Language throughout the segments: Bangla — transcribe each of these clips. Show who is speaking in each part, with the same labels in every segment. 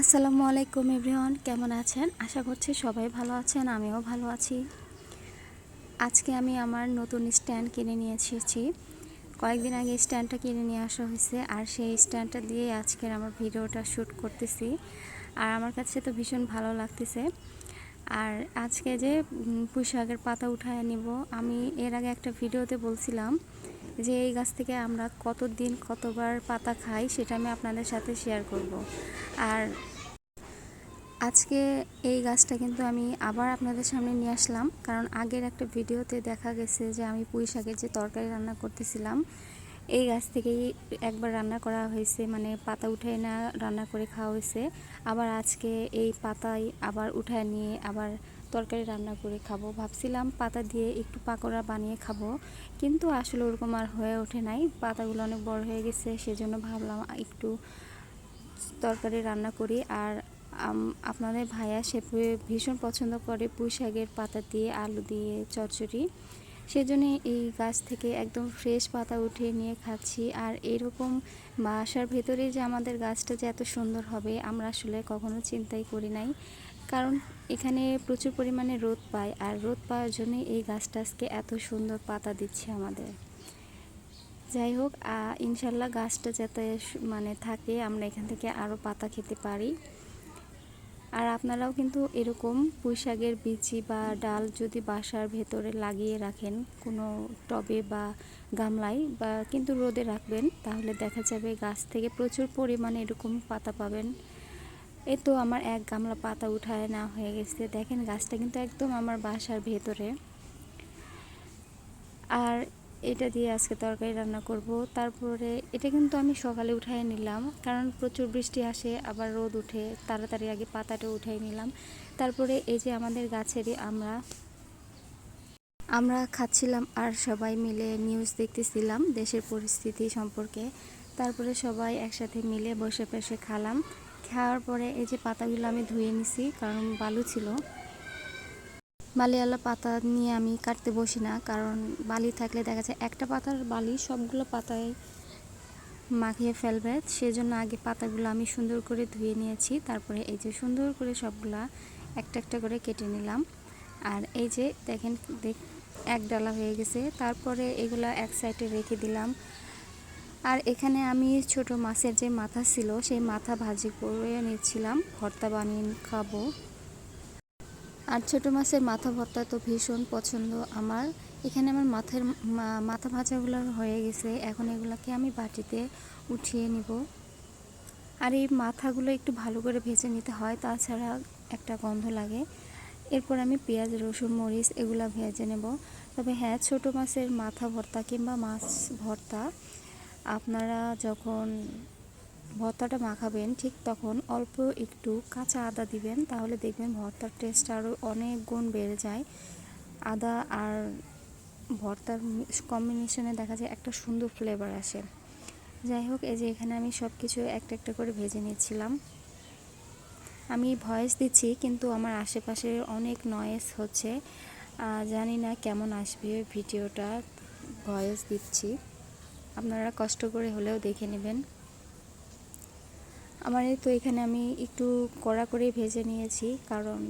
Speaker 1: আসসালামু আলাইকুম এভরিওয়ান, কেমন আছেন? আশা করছি সবাই ভালো আছেন, আমিও ভালো আছি। আজকে আমি আমার নতুন স্ট্যান্ড কিনে নিয়ে এসেছি। কয়েকদিন আগে স্ট্যান্ডটা কিনে নিয়ে আসা হয়েছে, আর সেই স্ট্যান্ডটা দিয়ে আজকের আমার ভিডিওটা শ্যুট করতেছি। আর আমার কাছে তো ভীষণ ভালো লাগতেছে। আর আজকে যে পুঁই শাকের পাতা উঠায় নিব, আমি এর আগে একটা ভিডিওতে বলছিলাম যে এই গাছ থেকে আমরা কত দিন কতবার পাতা খাই সেটা আমি আপনাদের সাথে শেয়ার করব। আর আজকে এই গাছটা কিন্তু আমি আবার আপনাদের সামনে নিয়ে আসলাম। কারণ আগের একটা ভিডিওতে দেখা গেছে যে আমি পুঁই শাকের যে তরকারি রান্না করতেছিলাম, এই গাছ থেকেই একবার রান্না করা হয়েছে মানে পাতা উঠায় না, রান্না করে খাওয়া হয়েছে। আবার আজকে এই পাতায় আবার উঠায় নিয়ে আবার তরকারি রান্না করে খাব। ভাবছিলাম পাতা দিয়ে একটু পাকোড়া বানিয়ে খাব, কিন্তু আসলে ওরকম আর হয়ে ওঠে নাই। পাতাগুলো অনেক বড় হয়ে গেছে, সেজন্য ভাবলাম একটু তরকারি রান্না করি। আর আপনাদের ভাইয়া সে ভীষণ পছন্দ করে পুঁই শাকের পাতা দিয়ে আলু দিয়ে চচ্চড়ি। সেজন্য এই গাছ থেকে একদম ফ্রেশ পাতা উঠিয়ে নিয়ে খাচ্ছি। আর এরকম বাসার ভেতরে যে আমাদের গাছটা যে এত সুন্দর হবে, আমরা আসলে কখনো চিন্তাই করি নাই। কারণ এখানে প্রচুর পরিমাণে রোদ পায় আর রোদ পাওয়ার জন্য এই গাছটা আজকে এত সুন্দর পাতা দিচ্ছে আমাদের। যাই হোক ইনশাল্লাহ গাছটা যাতে মানে থাকে, আমরা এখান থেকে আরও পাতা খেতে পারি। আর আপনারাও কিন্তু এরকম পুঁইশাকের বিচি বা ডাল যদি বাসার ভেতরে লাগিয়ে রাখেন, কোনো টবে বা গামলায় বা কিন্তু রোদে রাখবেন, তাহলে দেখা যাবে গাছ থেকে প্রচুর পরিমাণে এরকম পাতা পাবেন। এ তো আমার এক গামলা পাতা উঠায় না হয়ে গেছে। দেখেন গাছটা কিন্তু একদম আমার বাসার ভেতরে। আর এটা দিয়ে আজকে তরকারি রান্না করব। তারপরে এটা কিন্তু আমি সকালে উঠাই নিলাম, কারণ প্রচুর বৃষ্টি আসে, আবার রোদ উঠে, তাড়াতাড়ি আগে পাতাটা উঠাই নিলাম। তারপরে এই যে আমাদের গাছেরই আমরা আমরা খাচ্ছিলাম আর সবাই মিলে নিউজ দেখতেছিলাম দেশের পরিস্থিতি সম্পর্কে। তারপরে সবাই একসাথে মিলে বসে বসে খালাম। খাওয়ার পরে এই যে পাতাগুলো আমি ধুয়ে নিছি, কারণ বালু ছিল। বালিওয়ালা পাতা নিয়ে আমি কাটতে বসি না, কারণ বালি থাকলে দেখা যায় একটা পাতার বালি সবগুলো পাতায় মাখিয়ে ফেলবে। সেজন্য আগে পাতাগুলো আমি সুন্দর করে ধুয়ে নিয়েছি, তারপরে এই যে সুন্দর করে সবগুলা একটা একটা করে কেটে নিলাম। আর এই যে দেখেন, দেখ, এক ডালা হয়ে গেছে। তারপরে এগুলা এক সাইডে রেখে দিলাম। আর এখানে আমি ছোট মাছের যে মাথা ছিল, সেই মাথা ভাজি করে নিচ্ছিলাম। ভর্তা বানিয়ে খাব। আর ছোটো মাছের মাথা ভর্তা তো ভীষণ পছন্দ আমার। এখানে আমার মাথার মাথা ভাজাগুলো হয়ে গেছে। এখন এগুলোকে আমি বাটিতে উঠিয়ে নিব। আর এই মাথাগুলো একটু ভালো করে ভেজে নিতে হয়, তাছাড়া একটা গন্ধ লাগে। এরপর আমি পেঁয়াজ, রসুন, মরিচ এগুলো ভেজে নেব। তবে হ্যাঁ ছোটো মাছের মাথা ভর্তা কিংবা মাছ ভর্তা আপনারা যখন ভর্তাটা মাখাবেন, ঠিক তখন অল্প একটু কাঁচা আদা দিবেন, তাহলে দেখবেন ভর্তার টেস্ট আরও অনেক গুণ বেড়ে যায়। আদা আর ভর্তার কম্বিনেশনে দেখা যায় একটা সুন্দর ফ্লেভার আসে। যাই হোক, এই যে এখানে আমি সব কিছু একটা একটা করে ভেজে নিচ্ছিলাম। আমি ভয়েস দিচ্ছি, কিন্তু আমার আশেপাশে অনেক নয়েস হচ্ছে। জানি না কেমন আসবে ভিডিওটা, ভয়েস দিচ্ছি। আপনারা কষ্ট করে হলেও দেখে নেবেন। আমার তো এখানে আমি একটু কড়া করে ভেজে নিয়েছি, কারণ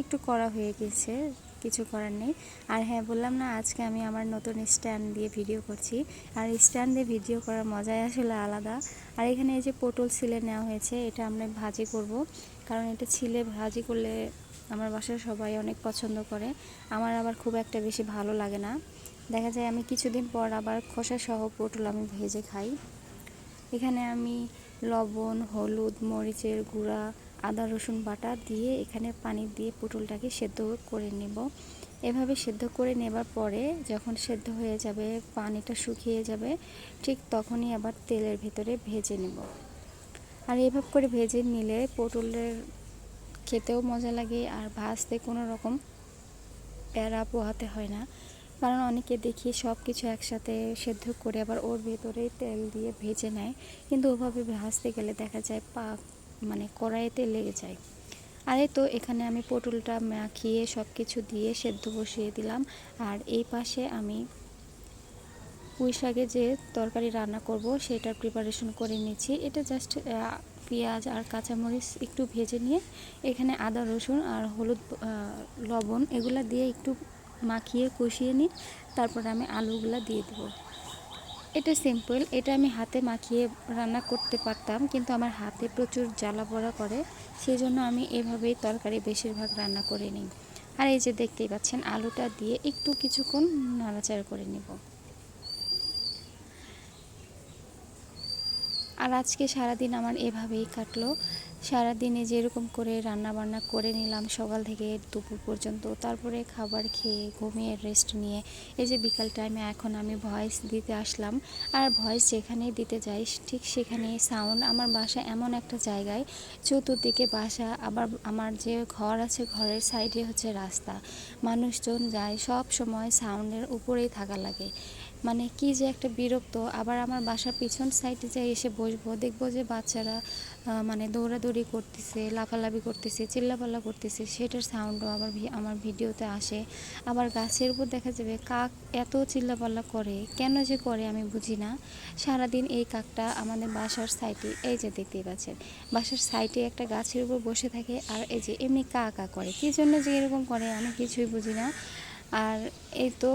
Speaker 1: একটু কড়া হয়ে গেছে, কিছু করার নেই। আর হ্যাঁ বললাম না, আজকে আমি আমার নতুন স্ট্যান্ড দিয়ে ভিডিও করছি। আর স্ট্যান্ড দিয়ে ভিডিও করার মজাই আসলে আলাদা। আর এখানে এই যে পটল ছিলে নেওয়া হয়েছে, এটা আমরা ভাজি করব। কারণ এটা ছিলে ভাজি করলে আমার বাসার সবাই অনেক পছন্দ করে। আমার আবার খুব একটা বেশি ভালো লাগে না। দেখা যায় আমি কিছুদিন পর আবার খোসা সহ পটল আমি ভেজে খাই। এখানে আমি লবণ, হলুদ, মরিচের গুঁড়া, আদা, রসুন বাটা দিয়ে এখানে পানি দিয়ে পটলটাকে সেদ্ধ করে নেব। এভাবে সেদ্ধ করে নেবার পরে যখন সেদ্ধ হয়ে যাবে, পানিটা শুকিয়ে যাবে, ঠিক তখনই আবার তেলের ভেতরে ভেজে নেব। আর এভাবে করে ভেজে নিলে পটলের খেতেও মজা লাগে আর ভাজতে কোনো রকম প্যারা পোহাতে হয় না। কারণ অনেকে দেখি সব কিছু একসাথে সেদ্ধ করে আবার ওর ভেতরে তেল দিয়ে ভেজে নেয়। কিন্তু ওভাবে ভাজতে গেলে দেখা যায় পা মানে কড়াইতে লেগে যায়। আরে তো এখানে আমি পটলটা মাখিয়ে সব কিছু দিয়ে সেদ্ধ বসিয়ে দিলাম। আর এই পাশে আমি পুঁই শাকে যে তরকারি রান্না করব সেটার প্রিপারেশন করে নিচ্ছি। এটা জাস্ট পেঁয়াজ আর কাঁচামরিচ একটু ভেজে নিয়ে এখানে আদা রসুন আর হলুদ লবণ এগুলা দিয়ে একটু মাখিয়ে কষিয়ে নিই তারপরে আমি আলুগুলা দিয়ে দেবো। এটা সিম্পল এটা আমি হাতে মাখিয়ে রান্না করতে পারতাম, কিন্তু আমার হাতে প্রচুর জ্বালা পোড়া করে সেই জন্য আমি এভাবেই তরকারি বেশিরভাগ রান্না করে নিই। আর এই যে দেখতেই পাচ্ছেন, আলুটা দিয়ে একটু কিছুক্ষণ নাড়াচাড়া করে নেব। আর আজকে সারাদিন আমার এভাবেই কাটলো। সারাদিনে যেরকম করে রান্না বান্না করে নিলাম সকাল থেকে দুপুর পর্যন্ত, তারপরে খাবার খেয়ে ঘুমিয়ে রেস্ট নিয়ে, এই যে বিকাল টাইমে এখন আমি ভয়েস দিতে আসলাম। আর ভয়েস যেখানেই দিতে যাই, ঠিক সেখানেই সাউন্ড আমার বাসা এমন একটা জায়গায়, চতুর্দিকে বাসা, আবার আমার যে ঘর আছে ঘরের সাইডে হচ্ছে রাস্তা। মানুষজন যায়, সব সময় সাউন্ডের উপরেই থাকা লাগে। মানে কি যে একটা বিরক্ত, আবার আমার বাসার পিছন সাইডে যাই এসে বসবো, দেখব যে বাচ্চারা মানে দৌড়াদৌড়ি করতেছে, লাফালাফি করতেছে, চিল্লাপাল্লা করতেছে, সেটার সাউন্ডও আবার আমার ভিডিওতে আসে। আবার গাছের উপর দেখা যাবে কাক এত চিল্লাপাল্লা করে, কেন যে করে আমি বুঝি না। সারাদিন এই কাকটা আমাদের বাসার সাইটে এই যে দেখতেই পাচ্ছেন, বাসার সাইটে একটা গাছের উপর বসে থাকে আর এই যে এমনি কা কা করে। কী জন্য যে এরকম করে আমি কিছুই বুঝি না। আর এই তো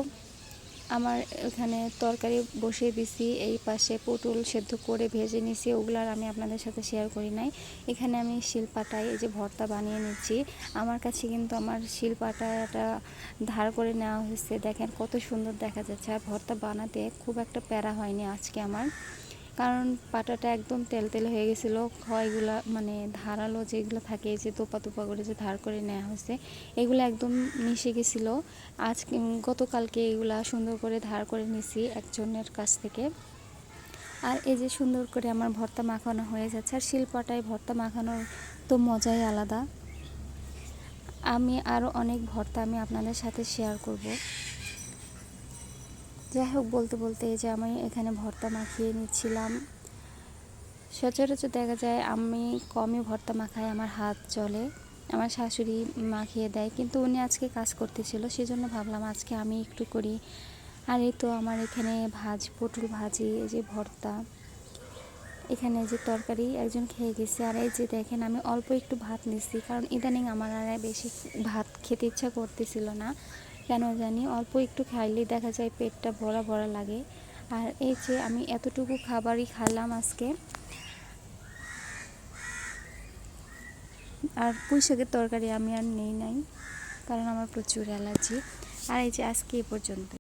Speaker 1: আমার এখানে তরকারি বসিয়ে দিছি, এই পাশে পটল সেদ্ধ করে ভেজে নিছি, ওগুলো আর আমি আপনাদের সাথে শেয়ার করি নাই। এখানে আমি শিলপাটায় এই যে ভর্তা বানিয়ে নিচ্ছি। আমার কাছে কিন্তু আমার শিলপাটাটা ধার করে নেওয়া হয়েছে। দেখেন কত সুন্দর দেখা যাচ্ছে। আর ভর্তা বানাতে খুব একটা প্যারা হয়নি আজকে আমার। কারণ পাটাটা একদম তেল তেল হয়ে গেছিল। খয়গুলা মানে ধারালো যেগুলো থাকে যে তোপা তোপা করে যে ধার করে নেওয়া হয়েছে, এগুলো একদম মিশে গেছিল। আজ গতকালকে এগুলা সুন্দর করে ধার করে নিছি একজনের কাছ থেকে। আর এই যে সুন্দর করে আমার ভর্তা মাখানো হয়ে যাচ্ছে, আর শিলপাটায় ভর্তা মাখানোর তো মজাই আলাদা। আমি আরও অনেক ভর্তা আমি আপনাদের সাথে শেয়ার করব। যাই হোক বলতে বলতে এই যে আমি এখানে ভর্তা মাখিয়ে নিচ্ছিলাম। সচরাচর দেখা যায় আমি কমই ভর্তা মাখাই, আমার হাত চলে, আমার শাশুড়ি মাখিয়ে দেয়, কিন্তু উনি আজকে কাজ করতেছিল, সেজন্য ভাবলাম আজকে আমি একটু করি। আর এই তো আমার এখানে ভাজ, পটল ভাজি, এই যে ভর্তা, এখানে যে তরকারি একজন খেয়ে গেছে। আর এই যে দেখেন আমি অল্প একটু ভাত নিচ্ছি, কারণ ইদানিং আমার আর বেশি ভাত খেতে ইচ্ছা করতেছিল না। কেন জানি অল্প একটু খাইলেই দেখা যায় পেটটা ভরা ভরা লাগে। আর এই যে আমি এতটুকু খাবারই খেলাম আজকে। আর পুঁই শাকের তরকারি আমি আর নেই নাই, কারণ আমার প্রচুর অ্যালার্জি। আর এই যে আজকে এ পর্যন্ত